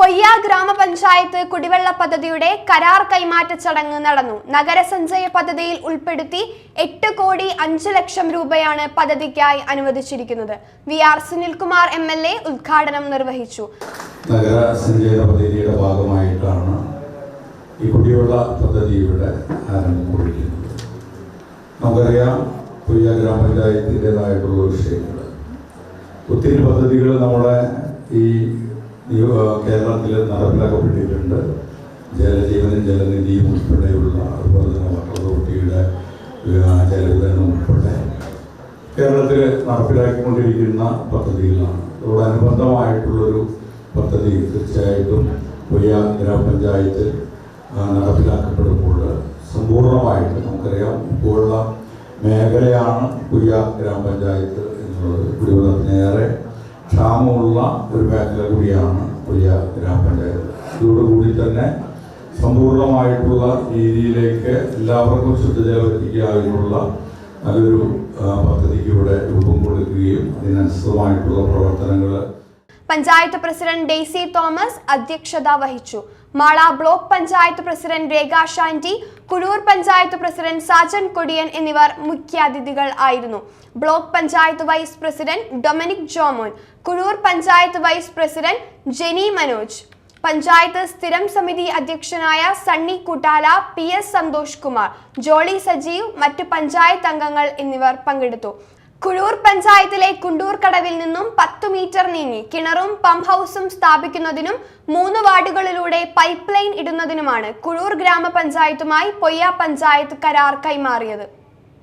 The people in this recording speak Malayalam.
പൊയ്യ ഗ്രാമപഞ്ചായത്ത് കുടിവെള്ള പദ്ധതിയുടെ കരാർ കൈമാറ്റ ചടങ്ങ് നടന്നു. നഗരസഞ്ചയ പദ്ധതിയിൽ ഉൾപ്പെടുത്തി എട്ട് കോടി അഞ്ച് ലക്ഷം രൂപയാണ് പദ്ധതിക്കായി അനുവദിച്ചിരിക്കുന്നത്. V R Sunilkumar M L A ഉദ്ഘാടനം നിർവഹിച്ചു. നഗര സഞ്ചയന പദ്ധതിയുടെ ഭാഗമായിട്ടാണ് ഈ കുടിവെള്ള പദ്ധതിയുടെ ആരംഭം കുറിക്കുന്നത്. നമുക്കറിയാം പുയ്യ ഗ്രാമപഞ്ചായത്തിന്റെതായിട്ടുള്ള വിഷയങ്ങൾ ഒത്തിരി പദ്ധതികൾ നമ്മുടെ കേരളത്തിൽ നടപ്പിലാക്കപ്പെട്ടിട്ടുണ്ട് ജലജീവനും ജലനിധിയും ഉൾപ്പെടെയുള്ള അതുപോലെ തന്നെ വാട്ടർ അതോറിറ്റിയുടെ ജലവിതരണം ഉൾപ്പെടെ കേരളത്തിൽ നടപ്പിലാക്കിക്കൊണ്ടിരിക്കുന്ന പദ്ധതികളാണ്. അതോടനുബന്ധമായിട്ടുള്ളൊരു പദ്ധതി തീർച്ചയായിട്ടും പൊയ്യ ഗ്രാമപഞ്ചായത്ത് ആ, നടപ്പിലാക്കപ്പെടുമ്പോൾ സമ്പൂർണമായിട്ട് നമുക്കറിയാം ഇപ്പോഴുള്ള മേഖലയാണ് പൊയ്യ ഗ്രാമപഞ്ചായത്ത് എന്നുള്ളത്. ഒരു മേഖല കൂടിയാണ് പുതിയ ഗ്രാമപഞ്ചായത്ത് ഇതോടുകൂടി തന്നെ സമ്പൂർണമായിട്ടുള്ള രീതിയിലേക്ക് എല്ലാവർക്കും ശുദ്ധജലം എത്തിക്കാനുള്ള നല്ലൊരു പദ്ധതിക്ക് ഇവിടെ രൂപം കൊടുക്കുകയും അതിനനുസൃതമായിട്ടുള്ള പ്രവർത്തനങ്ങൾ പഞ്ചായത്ത് പ്രസിഡന്റ് ഡെയ്സി തോമസ് അധ്യക്ഷത വഹിച്ചു. Mala block panchayat president Rekha Shanti Kuzhur panchayat president Sajan Kodiyan എന്നിവർ മുഖ്യാതിഥികൾ ആയിരുന്നു. Block panchayat vice president Dominic Jomon Kuzhur panchayat vice president Jenny Manoj panchayat സ്ഥിരം സമിതി അധ്യക്ഷനായ Sunny Kuttala P S Santhosh Kumar Jolly Sajeev മറ്റ് പഞ്ചായത്ത് അംഗങ്ങൾ എന്നിവർ പങ്കെടുത്തു. കുഴൂർ പഞ്ചായത്തിലെ കുണ്ടൂർ കടവിൽ നിന്നും പത്തു മീറ്റർ നീങ്ങി കിണറും പമ്പ് ഹൗസും സ്ഥാപിക്കുന്നതിനും മൂന്ന് വാർഡുകളിലൂടെ പൈപ്പ് ലൈൻ ഇടുന്നതിനുമാണ് കുഴൂർ ഗ്രാമപഞ്ചായത്തുമായി പൊയ്യ പഞ്ചായത്ത് കരാർ കൈമാറിയത്.